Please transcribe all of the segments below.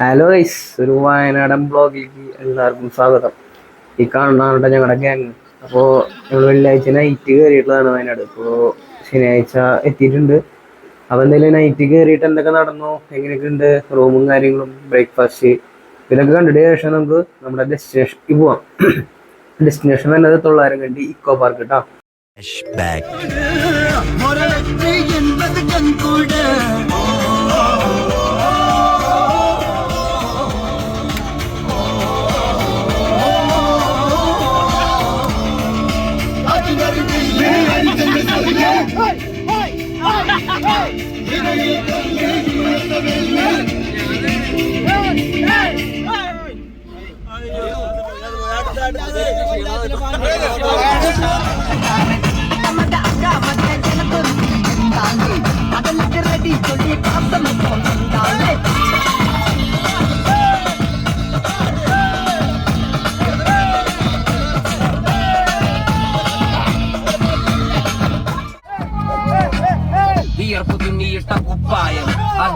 Hello guys ഒരു വയനാടൻ ബ്ലോഗിലേക്ക് എല്ലാവർക്കും സ്വാഗതം. ഈ കാണുന്നതാണ് ഞങ്ങളുടെ ഗ്യാങ് അപ്പോൾ ഞങ്ങൾ വെള്ളിയാഴ്ച നൈറ്റ് കയറിയിട്ടുള്ളതാണ് വയനാട്. ഇപ്പോൾ ശനിയാഴ്ച എത്തിയിട്ടുണ്ട്. അപ്പോൾ എന്തായാലും നൈറ്റ് കയറിയിട്ട് എന്തൊക്കെ നടന്നു? എങ്ങനെയൊക്കെ ഉണ്ട്? റൂമും കാര്യങ്ങളും ബ്രേക്ക്ഫാസ്റ്റ് ഇതൊക്കെ കണ്ടിട്ട് ശേഷം നമുക്ക് നമ്മുടെ ഡെസ്റ്റിനേഷനിലേക്ക് പോവാം. ഡെസ്റ്റിനേഷൻ വരുന്നത് തൊള്ളായിരം കണ്ടി ഇക്കോ പാർക്ക് കേട്ടോ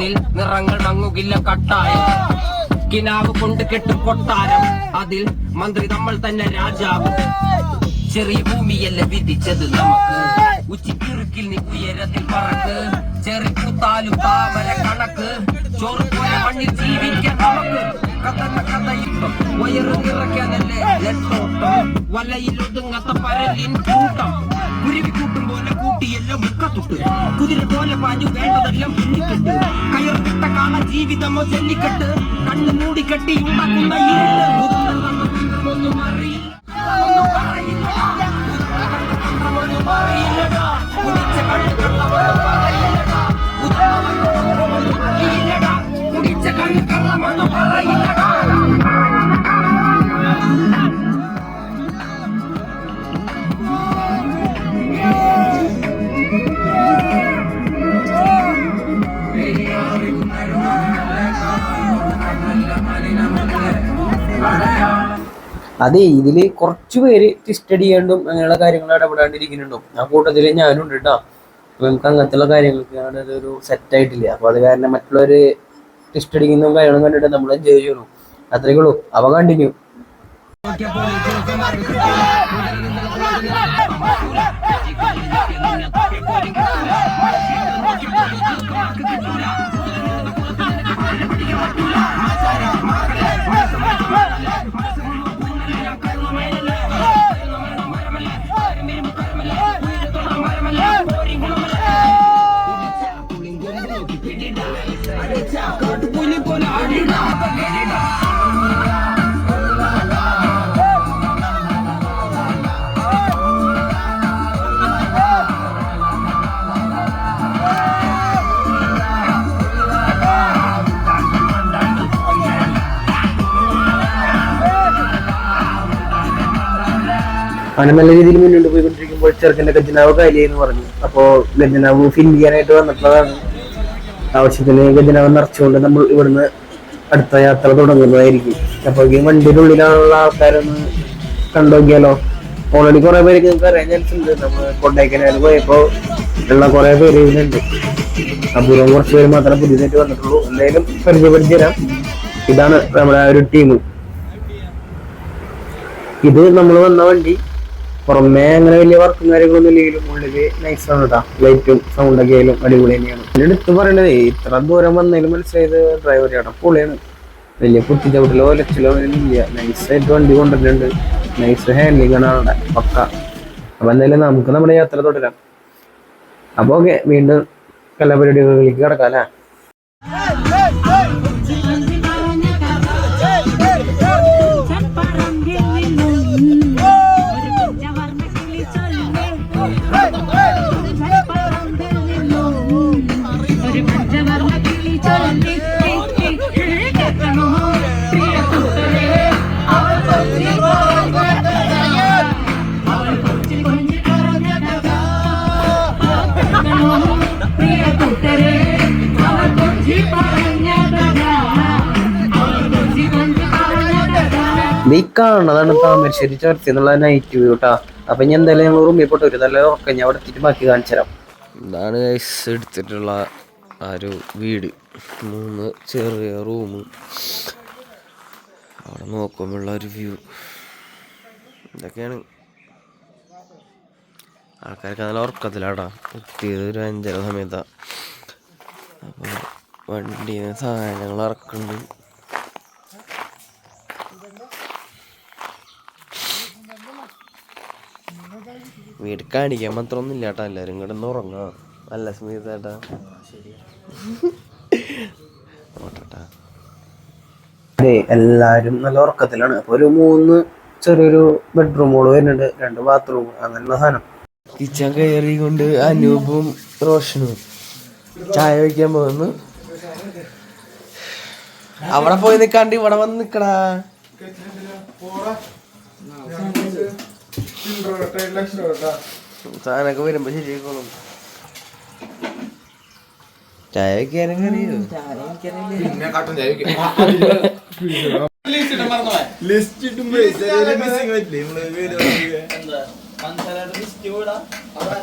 അതിൽ നിറങ്ങൾ മങ്ങുകില്ല കട്ടായം. കിനാവ് കൊണ്ട് കെട്ടും കൊട്ടാരം. അതിൽ മന്ത്രി നമ്മൾ തന്നെ രാജാവ്. ചെറിയ ഭൂമിയല്ല വിധിച്ചത് നമുക്ക്. ഉച്ചിക്കിറുക്കിൽ നീ ഉയരത്തിൽ പറക്ക്. കൂത്താലും താമര കണക്ക്. ചോറ് പോലെ മണ്ണിൽ ജീവിക്കാൻ നമുക്ക്. കഥന കഥ ഇപ്പം വയറ് നിറയ്ക്കാനല്ലേ നെട്ടോട്ടം വലയിൽ ഒതുങ്ങാത്ത പരലിൻ കൂട്ടം. കുരുവിക്കൂട്ടും പോലെ കൂട്ടിയെല്ലാം മുക്കത്തുട്ട് കുതിര പോലെ പാഞ്ഞു വേണ്ടതെല്ലാം പിന്നിക്കെട്ട് കയറിട്ട കാണ ജീവിതമോ ജല്ലിക്കെട്ട്. കണ്ണ് മൂടിക്കെട്ടി ഉണ്ടാക്കുന്ന. കുടിച്ച കണ്ണ് കള്ളമൊന്നും പറയില്ലടാ. അതെ ഇതിൽ കുറച്ചു പേര് സ്റ്റഡി ചെയ്യണ്ടും അങ്ങനെയുള്ള കാര്യങ്ങൾ ഇടപെടാണ്ടിരിക്കുന്നുണ്ടോ? ആ കൂട്ടത്തിൽ ഞാനും ഉണ്ട് കേട്ടോ അപ്പൊ നമുക്ക് അങ്ങനത്തെ കാര്യങ്ങൾക്ക് ഒരു സെറ്റ് ആയിട്ടില്ല. അപ്പൊ അത് കാരണം മറ്റുള്ളവര് ടിസ്റ്റ് അടിക്കുന്നതും കാര്യങ്ങളും കണ്ടിട്ട് നമ്മൾ എൻജോയ് ചെയ്യണം അത്രേ ഉള്ളൂ. അവ കണ്ടിന്യൂ അങ്ങനെ നല്ല രീതിയിൽ മുന്നോട്ട് പോയിക്കൊണ്ടിരിക്കുമ്പോൾ ചെറുക്കന്റെ ഗജനാവ് കാര്യ എന്ന് പറഞ്ഞു. അപ്പോൾ ഗജനാവ് ഫിൽ ചെയ്യാനായിട്ട് വന്നിട്ടുള്ളതാണ്. ആവശ്യത്തിന് ഗജനാവ് നിറച്ചുകൊണ്ട് നമ്മൾ ഇവിടുന്ന് അടുത്ത യാത്ര തുടങ്ങുന്നതായിരിക്കും. അപ്പോൾ ഈ വണ്ടിയുടെ ഉള്ളിലാണുള്ള ആൾക്കാരൊന്ന് കണ്ടുനോക്കിയാലോ ഓൾറെഡി കുറേ പേര് നിങ്ങൾക്ക് അറിയാൻ ചാൻസ് ഉണ്ട്. നമ്മൾ കൊണ്ടേക്കനാൽ പോയപ്പോ ഉള്ള കുറേ പേര് ഇതിലുണ്ട് അപൂർവം കുറച്ച് പേര് മാത്രമേ പുതിയതായിട്ട് വന്നിട്ടുള്ളൂ. എന്തായാലും പരിചയപ്പെടുത്തി തരാം. ഇതാണ് നമ്മുടെ ഒരു ടീം ഇത് നമ്മൾ വന്ന വണ്ടി പുറമേ അങ്ങനെ വലിയ വർക്കും കാര്യങ്ങളൊന്നും ഇല്ലെങ്കിലും ഉള്ളിൽ നൈസ് ആണ് കേട്ടോ ലൈറ്റും സൗണ്ട് ഒക്കെ ആയാലും അടിപൊളി തന്നെയാണ്. പിന്നെ എടുത്ത് പറയണത് ഇത്ര ദൂരം വന്നതിലും മനസ്സിലായത് ഡ്രൈവർ ചേട്ടാ പൊളിയാണ് വലിയ കുത്തിച്ചവിട്ടിലോ ലച്ചിലോ ഇല്ല. നൈസായിട്ട് വണ്ടി കൊണ്ടുവരുന്നുണ്ട്. നൈസ് ഹാൻഡിലിംഗ് ആണ് അവിടെ പക്ക. അപ്പൊ എന്തായാലും നമുക്ക് നമ്മുടെ യാത്ര തുടരാം. അപ്പൊ ഓക്കെ വീണ്ടും കലാപരിപാടികളിലേക്ക് കിടക്കാം അല്ലേ? ഈ കാണുന്നതാണ് താമരശ്ശേരി ചർച്ച എന്നുള്ള നൈറ്റ് വ്യൂ കേട്ടാ അപ്പൊ ഞാൻ എന്തായാലും ഞങ്ങൾ റൂമിൽ പോയിട്ട് വരും. നല്ല ഉറക്കം. ഞാൻ അവിടെ എത്തിയിട്ട് ബാക്കി കാണിച്ചു തരാം. ഇതാണ് ഐസ് എടുത്തിട്ടുള്ള ആ ഒരു വീട്. മൂന്ന് ചെറിയ റൂം അവിടെ നോക്കുമ്പോഴുള്ള ഒരു വ്യൂ ഇതൊക്കെയാണ്. ആൾക്കാർക്ക് നല്ല ഉറക്കത്തിലാടാ. എത്തിയത് ഒരു അഞ്ചര സമയത്താണ് അപ്പോൾ വണ്ടിയിൽ സാധനങ്ങൾ ഇറക്കുന്നുണ്ട്. വീട് കാണിക്കാൻ മാത്രമൊന്നും ഇല്ല കേട്ടോ. എല്ലാവരും കൂടെ ഒന്ന് ഉറങ്ങാം. അല്ല ഓട്ടട്ടാ. അതെ എല്ലാരും നല്ല ഉറക്കത്തിലാണ്. അപ്പൊ ഒരു മൂന്ന് ചെറിയൊരു ബെഡ്റൂമുകൾ വരുന്നുണ്ട്. രണ്ട് ബാത്റൂം അങ്ങനെയുള്ള സാധനം. കിച്ചൺ കയറി കൊണ്ട് അനൂപും റോഷനും ചായ വയ്ക്കാൻ പോകുന്നു. അവിടെ പോയി നിക്കാണ്ട് ഇവിടെ വന്ന് നിക്കടാ. സാധനമൊക്കെ വരുമ്പോ ശരിയാക്കോളും ചായ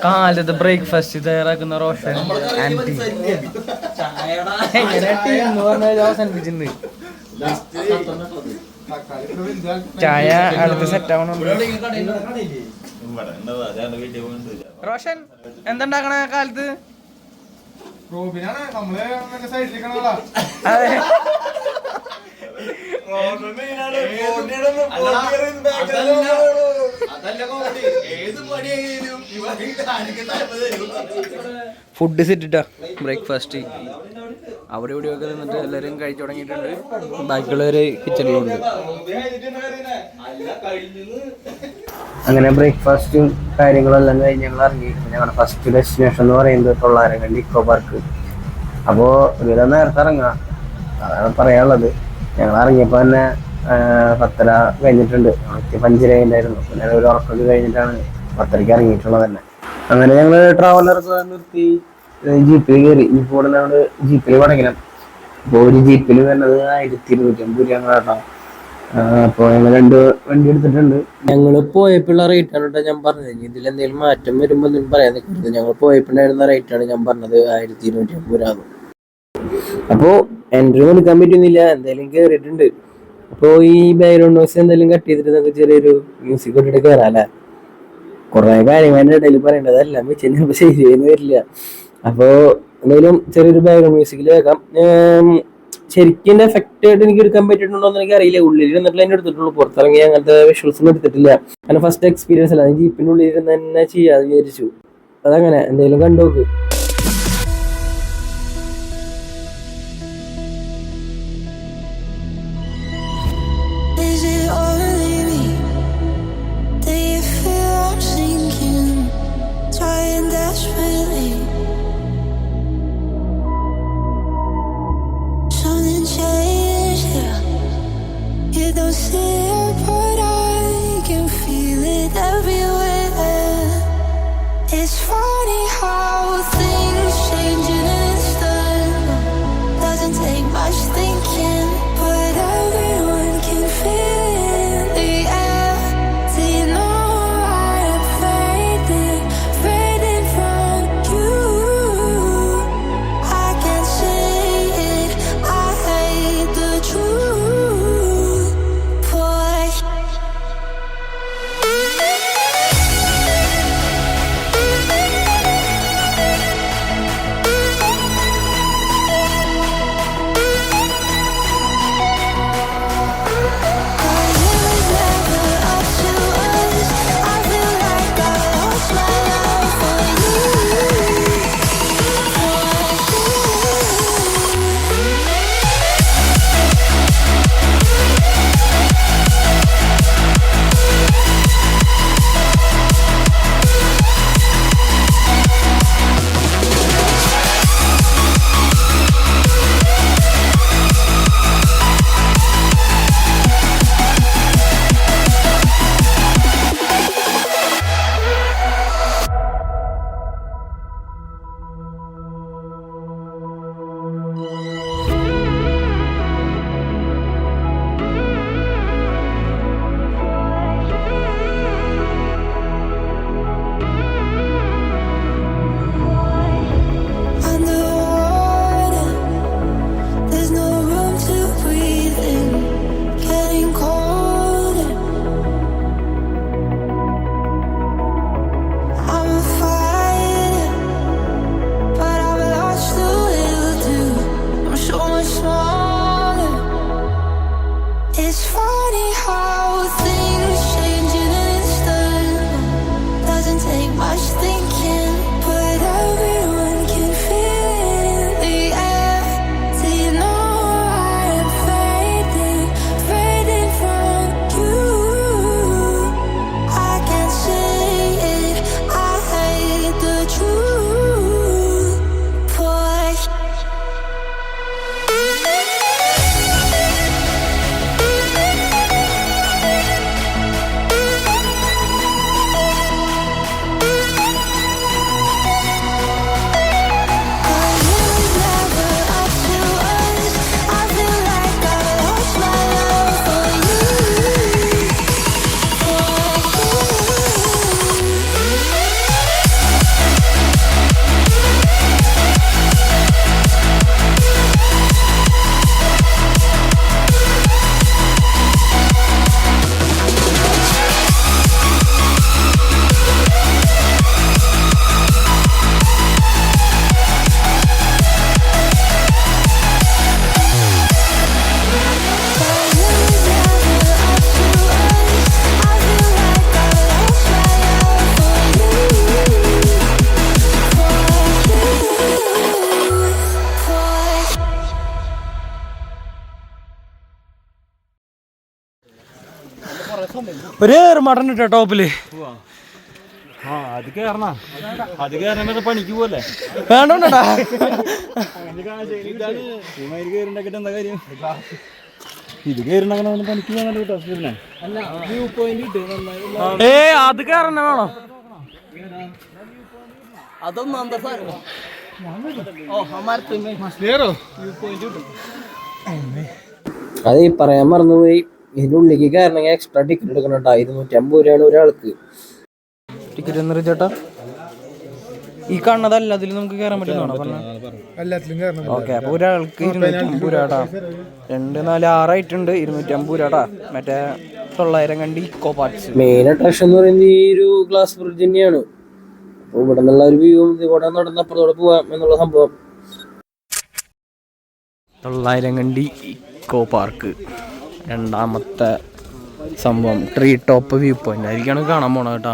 കാലത്ത് ബ്രേക്ക്ഫാസ്റ്റ് തയ്യാറാക്കുന്ന റോഷൻ. ആന്റി. എങ്ങനെ ടീം എന്ന് പറഞ്ഞാൽ അവസാനിപ്പിച്ചിട്ടുണ്ട് ചായ അടുത്ത് സെറ്റ് ആവണുണ്ട് റോഷൻ എന്തുണ്ടാക്കണ കാലത്ത്? അതെ. Food set breakfast. അവിടെ ഇവിടെയൊക്കെ നിന്നിട്ട് എല്ലാവരും കഴിച്ചു തുടങ്ങിയിട്ടുണ്ട്. ബാക്കിയുള്ളവർ കിച്ചണിലുണ്ട്. അങ്ങനെ ബ്രേക്ക്ഫാസ്റ്റും കാര്യങ്ങളെല്ലാം കഴിഞ്ഞ് ഞങ്ങൾ ഇറങ്ങി. ഞങ്ങളുടെ ഫസ്റ്റ് ഡെസ്റ്റിനേഷൻ എന്ന് പറയുന്നത് തൊള്ളാരങ്കണ്ടി ഇക്കോ പാർക്ക് അപ്പോൾ ഒരുവിധം നേരത്തെ ഇറങ്ങാം അതാണ് പറയാനുള്ളത്. ഞങ്ങൾ ഇറങ്ങിയപ്പോൾ തന്നെ പത്തര കഴിഞ്ഞിട്ടുണ്ട്. ഞങ്ങൾക്ക് പഞ്ചര ഉണ്ടായിരുന്നു പിന്നെ ഒരു ഉറക്കൊക്കെ കഴിഞ്ഞിട്ടാണ് പത്തരയ്ക്ക് ഇറങ്ങിയിട്ടുള്ളത് തന്നെ. അങ്ങനെ ഞങ്ങൾ ട്രാവലർ നിർത്തി. ജീപ്പിൽ കയറി കൂടെ ഞങ്ങൾ ജീപ്പിൽ മടങ്ങണം അപ്പോൾ ഒരു ജീപ്പിൽ വരുന്നത് ആയിരത്തി ഇരുന്നൂറ്റമ്പത് രൂപ കേട്ടോ അപ്പോൾ ഞങ്ങൾ രണ്ട് വണ്ടി എടുത്തിട്ടുണ്ട്. ഞങ്ങൾ പോയപ്പോഴുള്ള റേറ്റ് ആണ് കേട്ടോ ഞാൻ പറഞ്ഞത്. ഇതിൽ എന്തെങ്കിലും മാറ്റം വരുമ്പോൾ ഒന്നും പറയാൻ നിൽക്കരുത് ഞങ്ങൾ പോയപ്പോഴായിരുന്ന ആണ് ഞാൻ പറഞ്ഞത്. ആയിരത്തി ഇരുന്നൂറ്റി അമ്പത് രൂപ അപ്പോൾ എൻട്രി കൊടുക്കാൻ പറ്റുന്നില്ല. എന്തായാലും കയറിയിട്ടുണ്ട് അപ്പോൾ ഈ ബാക്ക്ഗ്രൗണ്ട് നോയ്സ് എന്തെങ്കിലും കട്ട് ചെയ്തിട്ട് നമുക്ക് ചെറിയൊരു മ്യൂസിക് ഇട്ടിട്ട് കയറാം അല്ലേ? കുറേ കാര്യങ്ങൾ എന്റെ ഇടയിൽ പറയേണ്ടതെല്ലാം വെച്ച് കഴിഞ്ഞാൽ ശരിയായിരുന്നു വരില്ല. അപ്പോൾ എന്തെങ്കിലും ചെറിയൊരു ബാക്ക്ഗ്രൗണ്ട് മ്യൂസിക്കിൽ കേൾക്കാം. ശരിക്കും എന്റെ എഫക്റ്റ് ആയിട്ട് എനിക്ക് എടുക്കാൻ പറ്റിയിട്ടുണ്ടോ എന്ന് എനിക്ക് അറിയില്ല. ഉള്ളിൽ ഇരുന്നിട്ട് എന്നെ എടുത്തിട്ടുള്ളൂ. പുറത്തിറങ്ങി അങ്ങനത്തെ വിഷ്വൽസ് ഒന്നും എടുത്തിട്ടില്ല. കാരണം ഫസ്റ്റ് എക്സ്പീരിയൻസ് അല്ല. ജീപ്പിന്റെ ഉള്ളിൽ ഇരുന്ന് തന്നെ ചെയ്യാന്ന് വിചാരിച്ചു. അതങ്ങനെ. എന്തായാലും കണ്ടോക്ക്. See ഒരു ഏറുമാടൻ ഇട്ടോ ടോപ്പിൽ. ആ അത് കേറണ. അത് കേറണ പണിക്ക് പോലെ വേണ്ടോണ്ടാ? എന്താ കാര്യം? ഇത് പണിക്ക് പോകാൻ കേട്ടോ പിന്നെ ഏ അത് കയറന്നെ വേണം? അത് ഈ പറയാൻ മറന്നുപോയി. ഇതിന്റെ ഉള്ളിലേക്ക് കയറണമെങ്കിൽ എക്സ്ട്രാ ടിക്കറ്റ് എടുക്കണം കേട്ടോ ഇരുന്നൂറ്റമ്പത് രൂപയാണ് ഒരാൾക്ക്. ടിക്കറ്റ് എന്ന് ചേട്ടാ. ഈ കാണുന്നതല്ല അതിൽ നമുക്ക് കയറാൻ പറ്റുന്നതാണോ പറഞ്ഞ. ഓക്കെ അപ്പൊ ഒരാൾക്ക് ഇരുന്നൂറ്റമ്പത് രൂപ രണ്ട് നാല് ആറായിട്ടുണ്ട് ഇരുന്നൂറ്റമ്പത് രൂപ മറ്റേ തൊള്ളായിരം കണ്ടി ഇക്കോ പാർട്സ് മെയിൻ അട്രാക്ഷൻ എന്ന് പറയുന്നത് ഈ ഒരു ഗ്ലാസ് ബ്രിഡ്ജ് തന്നെയാണ്. അപ്പോൾ ഇവിടെ നിന്നുള്ള ഒരു വ്യൂ ഇവിടെ നടന്ന അപ്പുറത്തോടെ പോവാം എന്നുള്ള സംഭവം. തൊള്ളായിരം കണ്ടി ഇക്കോ പാർക്ക് രണ്ടാമത്തെ സംഭവം ട്രീ ടോപ്പ് വ്യൂ പോയിന്റ് ആയിരിക്കണം കാണാൻ പോണത് കേട്ടോ.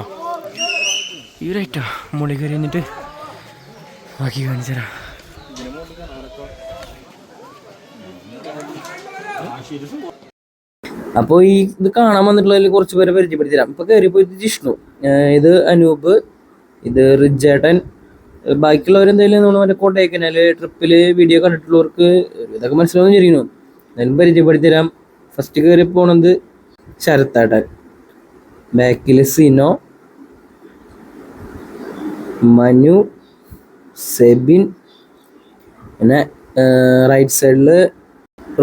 ഈ റൈറ്റാ മുളി കയറി ബാക്കി കാണിച്ചു തരാം. അപ്പോൾ ഈ ഇത് കാണാൻ വന്നിട്ടുള്ളതിൽ കുറച്ച് പേരെ പരിചയപ്പെടുത്തി തരാം ഇപ്പൊ കയറിപ്പോ ഇത് ജിഷ്ണു. ഇത് അനൂപ് ഇത് റിജേട്ടൻ ബാക്കിയുള്ളവരെന്തായാലും നമ്മൾ മറ്റേ കോട്ടയക്കനാൽ ട്രിപ്പിൽ വീഡിയോ കണ്ടിട്ടുള്ളവർക്ക് ഇതൊക്കെ മനസ്സിലാവുന്ന ശരിക്കുന്നു എന്നാലും ഫസ്റ്റ് കയറി പോണത് ശരത്താട്ടൻ ബാക്കിൽ സിനോ മനു സെബിൻ പിന്നെ റൈറ്റ് സൈഡിൽ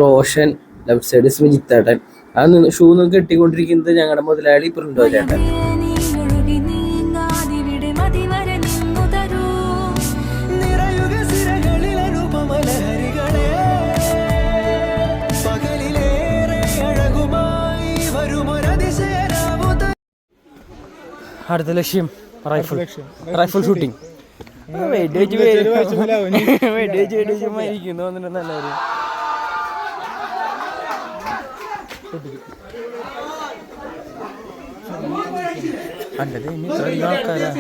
റോഷൻ ലെഫ്റ്റ് സൈഡ് സ്മിജിത്തേട്ടൻ. അത് ഷൂ നിന്ന് കെട്ടിക്കൊണ്ടിരിക്കുന്നത് ഞങ്ങളുടെ മുതലാളി പ്രിൻഡോ ചേട്ടൻ. അടുത്ത ലക്ഷ്യം റൈഫിൾ റൈഫിൾ ഷൂട്ടിംഗ് നല്ലൊരു അല്ലത് ഇനി ഇത്രയും ആൾക്കാരാ.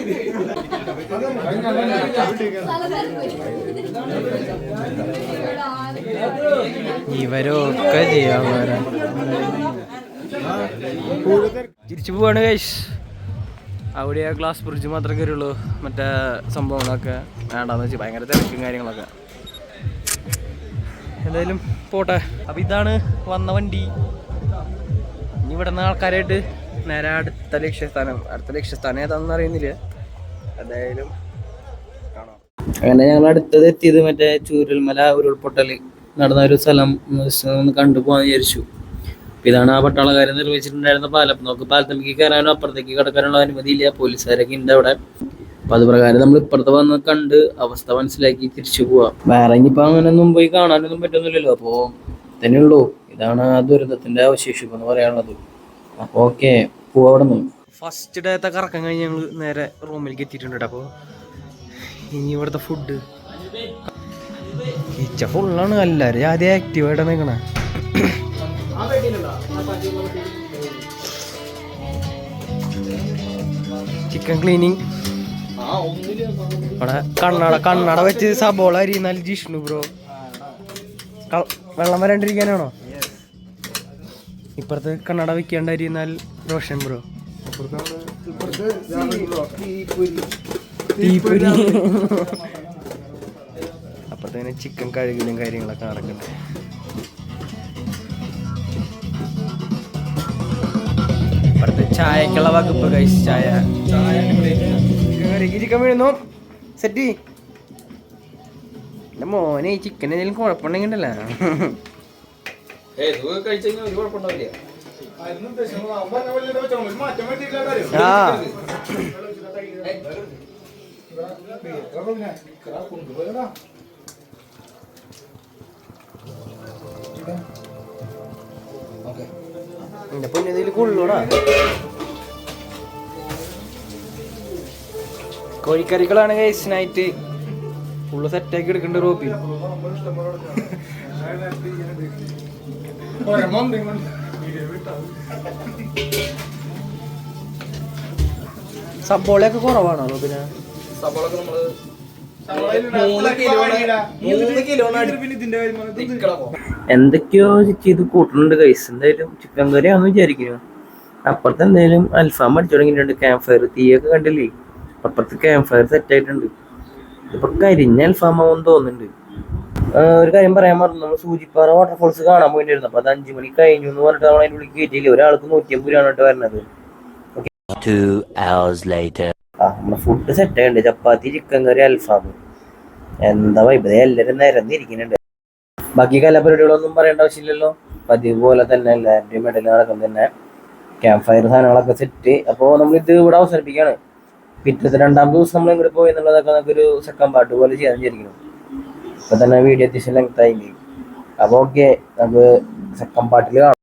ഇവരൊക്കെ ചെയ്യാൻ തിരിച്ചു പോവാണ് കൈഷ് അവിടെ ആ ഗ്ലാസ് ബ്രിഡ്ജ് മാത്രമേ കയറുള്ളൂ മറ്റേ സംഭവങ്ങളൊക്കെ വേണ്ടാന്ന് വെച്ചാൽ ഭയങ്കര തിരക്കും കാര്യങ്ങളൊക്കെ. എന്തായാലും പോട്ടെ. അപ്പം ഇതാണ് വന്ന വണ്ടി. ഇനി ഇവിടെ നിന്ന് ആൾക്കാരായിട്ട് നേരെ അടുത്ത ലക്ഷ്യസ്ഥാനം. അടുത്ത ലക്ഷ്യസ്ഥാനം ഏതാണെന്ന് അറിയുന്നില്ല. എന്തായാലും അങ്ങനെ ഞങ്ങൾ അടുത്തത് എത്തിയത് മറ്റേ ചൂരൽമല ഉരുൾപൊട്ടൽ നടന്ന ഒരു സ്ഥലം. കണ്ടു കണ്ടുപോകാന്ന് വിചാരിച്ചു. ഇതാണ് ആ പട്ടാളക്കാരൻ നിർവഹിച്ചിട്ടുണ്ടായിരുന്ന പാലം. നമുക്ക് പാലത്തിലേക്ക് കയറാനോ അപ്പുറത്തേക്ക് കിടക്കാനുള്ള അനുമതിയില്ല. പോലീസുകാരൊക്കെ ഉണ്ട് അവിടെ. അപ്പൊ അത് പ്രകാരം നമ്മൾ ഇപ്പുറത്ത് വന്ന് കണ്ട് അവസ്ഥ മനസ്സിലാക്കി തിരിച്ചു പോവാം. വേറെ ഇനിയിപ്പോ അങ്ങനെയൊന്നും പോയി കാണാനൊന്നും പറ്റുന്നില്ലല്ലോ അപ്പോ തന്നെയുള്ളൂ ഇതാണ് ആ ദുരന്തത്തിന്റെ അവശേഷിപ്പ് എന്ന് പറയാനുള്ളത്. അപ്പൊ ഓക്കെ പോവാ അവിടെ നിന്ന് ഫസ്റ്റ് ഡേത്തെ കറക്കം കഴിഞ്ഞ് ഞങ്ങൾ നേരെ റൂമിലേക്ക് എത്തിയിട്ടുണ്ട് അപ്പോ അപ്പോൾ ഇനി ഇവിടുത്തെ ഫുഡ് ഫുള്ളാണ് എല്ലാവരും ആദ്യം ആക്റ്റീവായിട്ടാണ് നിൽക്കണേ ചിക്കൻ ക്ലീനിങ് അവിടെ കണ്ണട കണ്ണട വെച്ച് സബോള അരിയുന്നാൽ ജിഷ്ണു ബ്രോ വെള്ളം വരാണ്ടിരിക്കാനാണോ? ഇപ്പുറത്ത് കണ്ണട വെക്കാണ്ട് അരിയുന്നാൽ റോഷൻ ബ്രോ തീപ്പൊരി. ചിക്കൻ കഴുകലും കാര്യങ്ങളൊക്കെ നടക്കട്ടെ ചായക്കുള്ള വകുപ്പ് കഴിച്ച് ചായ. ചിക്കൻ വീഴുന്നു. സെറ്റി. എന്റെ മോനെ ഈ ചിക്കൻ എന്തെങ്കിലും കുഴപ്പമുണ്ടെങ്കിൽ ഉണ്ടല്ലോ എന്റെ പൊന്നതിൽ കൊള്ളൂടാ. കോഴിക്കറികളാണ് ഗൈസ് നൈറ്റ് ഫുള്ള് സെറ്റാക്കി എടുക്കേണ്ട റോപ്പി സബോളയൊക്കെ കുറവാണോ റോബിന്? എന്തൊക്കെയോ ചെയ്ത് കൂട്ടുന്നുണ്ട് കൈസ് എന്തായാലും ചിക്കൻ കറിയാണെന്ന് വിചാരിക്കുന്നു. അപ്പുറത്ത് എന്തായാലും അൽഫാം അടിച്ചു തുടങ്ങിയിട്ടുണ്ട് ക്യാമ്പ് ഫയർ തീയൊക്കെ കണ്ടില്ലേ? അപ്പുറത്ത് ക്യാമ്പ് ഫയർ സെറ്റ് ആയിട്ടുണ്ട്. ഇപ്പൊ കരിഞ്ഞ അൽഫാമാവെന്ന് തോന്നുന്നുണ്ട്. ഒരു കാര്യം പറയാൻ മറന്നു. നമ്മൾ സൂചിപ്പാറ വാട്ടർഫോൾസ് കാണാൻ പോയിട്ടായിരുന്നു അപ്പൊ അത് അഞ്ചു മണി കഴിഞ്ഞു എന്ന് പറഞ്ഞിട്ട് നമ്മൾ അതിന്റെ ഉള്ളിൽ കയറ്റിയില്ല ഒരാൾക്ക് നൂറ്റി അമ്പത് രൂപയാണ് കേട്ടോ വരുന്നത് ആ നമ്മുടെ ഫുഡ് സെറ്റ് ആയിട്ടുണ്ട്. ചപ്പാത്തി ചിക്കൻ കറി അൽഫാം. എന്താ വൈബ് എല്ലാവരും നിരന്നിരിക്കുന്നുണ്ട്. ബാക്കി കലാപരിപാടികളൊന്നും പറയേണ്ട ആവശ്യമില്ലല്ലോ. പതിവ് പോലെ തന്നെ എല്ലാവരുടെയും ഇടയിൽ നടക്കുന്ന തന്നെ. ക്യാമ്പ് ഫയർ സാധനങ്ങളൊക്കെ സെറ്റ് അപ്പോൾ നമ്മൾ ഇത് ഇവിടെ അവസാനിപ്പിക്കുകയാണ്. പിറ്റത്തെ രണ്ടാം ദിവസം നമ്മൾ ഇങ്ങോട്ട് പോയി എന്നുള്ളതൊക്കെ നമുക്കൊരു സെക്കൻഡ് പാർട്ട് പോലെ ചെയ്യാൻ വിചാരിക്കുന്നു. ഇപ്പൊ തന്നെ വീഡിയോ അത്യാവശ്യം ലെങ്ത് ആയി അപ്പോൾ ഓക്കെ നമുക്ക് സെക്കൻഡ് പാർട്ടിൽ കാണാം.